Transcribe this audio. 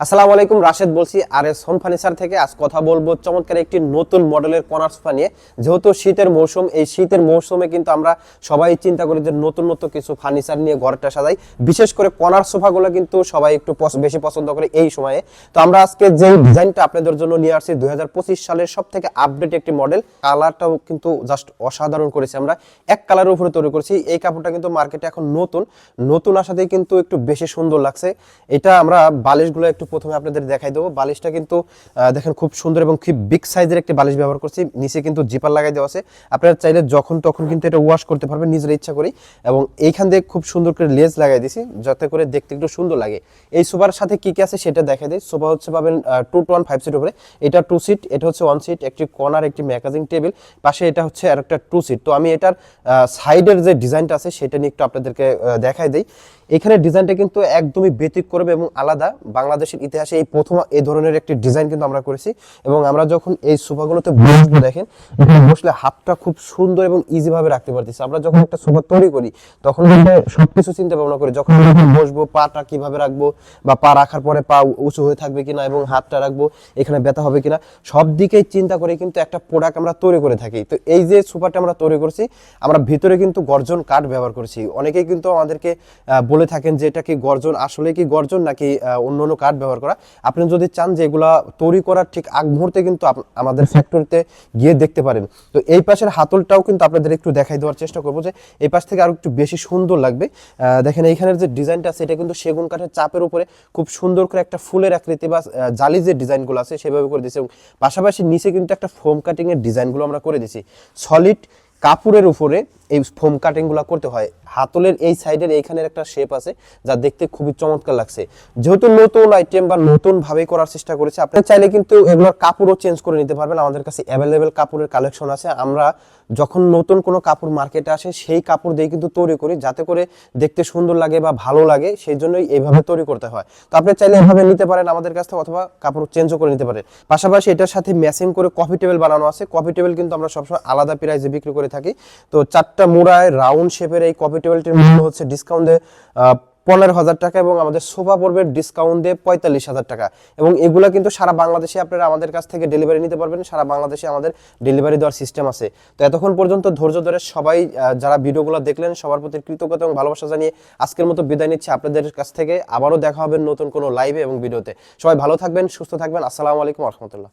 আসসালামু আলাইকুম, রাশেদ বলছি আর এস হোম ফার্নিচার থেকে। আজ কথা বলব চমৎকার একটি নতুন মডেলের কর্নার সোফা নিয়ে। যেহেতু শীতের মৌসুম, এই শীতের মৌসুমে কিন্তু আমরা সবাই চিন্তা করি যে নতুন নতুন কিছু ফার্নিচার নিয়ে ঘরটা সাজাই। বিশেষ করে কর্নার সোফাগুলো কিন্তু সবাই একটু বেশি পছন্দ করে এই সময়ে। তো আমরা আজকে যে ডিজাইনটা আপনাদের জন্য নিয়ে আসছি, দুই হাজার পঁচিশ সালের সব থেকে আপডেট একটি মডেল কালারটাও কিন্তু জাস্ট অসাধারণ করেছি আমরা। এক কালারের উপরে তৈরি করেছি। এই কাপড়টা কিন্তু মার্কেটে এখন নতুন। নতুন আসাতেই কিন্তু একটু বেশি সুন্দর লাগছে। এটা আমরা বালিশগুলো একটু প্রথমে আপনাদের দেখাই দেবো। বালিশটা কিন্তু দেখেন খুব সুন্দর এবং খুব বিগ সাইজের একটি বালিশ ব্যবহার করছি। নিচে কিন্তু জিপার লাগাই দেওয়া আছে। আপনারা চাইলে যখন তখন কিন্তু এটা ওয়াশ করতে পারবেন, নিজের ইচ্ছা করি এবং এইখান দিয়ে খুব সুন্দর করে লেজ লাগাই দিছি, যাতে করে দেখতে একটু সুন্দর লাগে। এই সোফার সাথে কি কি আছে সেটা দেখা দিই। সোফা হচ্ছে পাবেন two two one five seat উপরে। এটা টু সিট এটা হচ্ছে ওয়ান সিট একটি কর্নার একটি ম্যাগাজিন টেবিল পাশে এটা হচ্ছে আর একটা টু সিট তো আমি এটার সাইডের যে ডিজাইনটা আছে সেটা নিয়ে একটু আপনাদেরকে দেখাই দিই। এখানে ডিজাইনটা কিন্তু একদমই ব্যতিক করবে এবং আলাদা। বাংলাদেশের ইতিহাসে এই প্রথম এই ধরনের একটি ডিজাইন কিন্তু আমরা করেছি। এবং আমরা যখন এই সোফাগুলোতে বসবো, দেখেন বসলে হাতটা খুব সুন্দর এবং ইজি ভাবে রাখতে পারতেছি। আমরা যখন একটা সোফা তৈরি করি, তখন কিন্তু সবকিছু চিন্তা ভাবনা করি, যখন আমরা বসবো, পাটা কীভাবে রাখব বা পা রাখার পরে পা উঁচু হয়ে থাকবে কিনা এবং হাতটা রাখব, এখানে ব্যথা হবে কিনা, সব দিকেই চিন্তা করে কিন্তু একটা প্রোডাক্ট আমরা তৈরি করে থাকি। তো এই যে সোফাটা আমরা তৈরি করছি, আমরা ভিতরে কিন্তু গর্জন কাঠ ব্যবহার করছি। অনেকেই কিন্তু আমাদেরকে বলে থাকেন যে, এটা কি গর্জন? আসলে কি গর্জন নাকি অন্য অন্য কাঠ ব্যবহার করা। আপনি যদি চান যে এগুলা তৈরি করার ঠিক আগ মুহূর্তে কিন্তু আমাদের ফ্যাক্টরিতে গিয়ে দেখতে পারেন। তো এই পাশের হাতলটাও কিন্তু আপনাদের একটু দেখাই দেওয়ার চেষ্টা করব যে এই পাশ থেকে আরও একটু বেশি সুন্দর লাগবে। দেখেন এইখানের যে ডিজাইনটা আছে, এটা কিন্তু সেগুন কাঠের চাপের উপরে খুব সুন্দর করে একটা ফুলের আকৃতি বা জালি যে ডিজাইনগুলো আছে, সেভাবে করে দিয়েছে এবং পাশাপাশি নিচে কিন্তু একটা ফোম কাটিংয়ের ডিজাইনগুলো আমরা করে দিয়েছি। সলিড কাপড়ের উপরে এই ফোম কাটিংগুলো করতে হয়। হাতলের এই সাইডের এইখানের একটা শেপ আছে, যা দেখতে খুবই চমৎকার লাগছে। যেহেতু নতুন আইটেম বা নতুন ভাবে করার চেষ্টা করেছে, আপনি চাইলে কিন্তু এগুলোর কাপড়ও চেঞ্জ করে নিতে পারবেন। আমাদের কাছে অ্যাভেলেবেল কাপড়ের কালেকশন আছে। আমরা যখন নতুন কোনো কাপড় মার্কেটে আসে, সেই কাপড় দিয়ে কিন্তু তৈরি করি, যাতে করে দেখতে সুন্দর লাগে বা ভালো লাগে, সেই জন্যই এইভাবে তৈরি করতে হয়। তো আপনি চাইলে এভাবে নিতে পারেন আমাদের কাছ থেকে, অথবা কাপড় চেঞ্জও করে নিতে পারেন। পাশাপাশি এটার সাথে ম্যাচিং করে কফি টেবিল বানানো আছে। কফি টেবিল কিন্তু আমরা সবসময় আলাদা প্রাইসে বিক্রি করে থাকি। তো চারটা মোড়ায় রাউন্ড শেপের এই কফি টেবিলটির মূল্য হচ্ছে ডিসকাউন্টে পনেরো হাজার টাকা এবং আমাদের সোফা পড়বে ডিসকাউন্ট দিয়ে পঁয়তাল্লিশ হাজার টাকা। এবং এগুলা কিন্তু সারা বাংলাদেশে আপনারা আমাদের কাছ থেকে ডেলিভারি নিতে পারবেন সারা বাংলাদেশে আমাদের ডেলিভারি দেওয়ার সিস্টেম আছে। তো এতক্ষণ পর্যন্ত ধৈর্য ধরে সবাই যারা ভিডিওগুলো দেখলেন সবার প্রতি কৃতজ্ঞতা এবং ভালোবাসা জানিয়ে আজকের মতো বিদায় নিচ্ছি আপনাদের কাছ থেকে। আবারও দেখা হবে নতুন কোনো লাইভে এবং ভিডিওতে। সবাই ভালো থাকবেন সুস্থ থাকবেন। আসসালামু আলাইকুম রহমতুল্লাহ।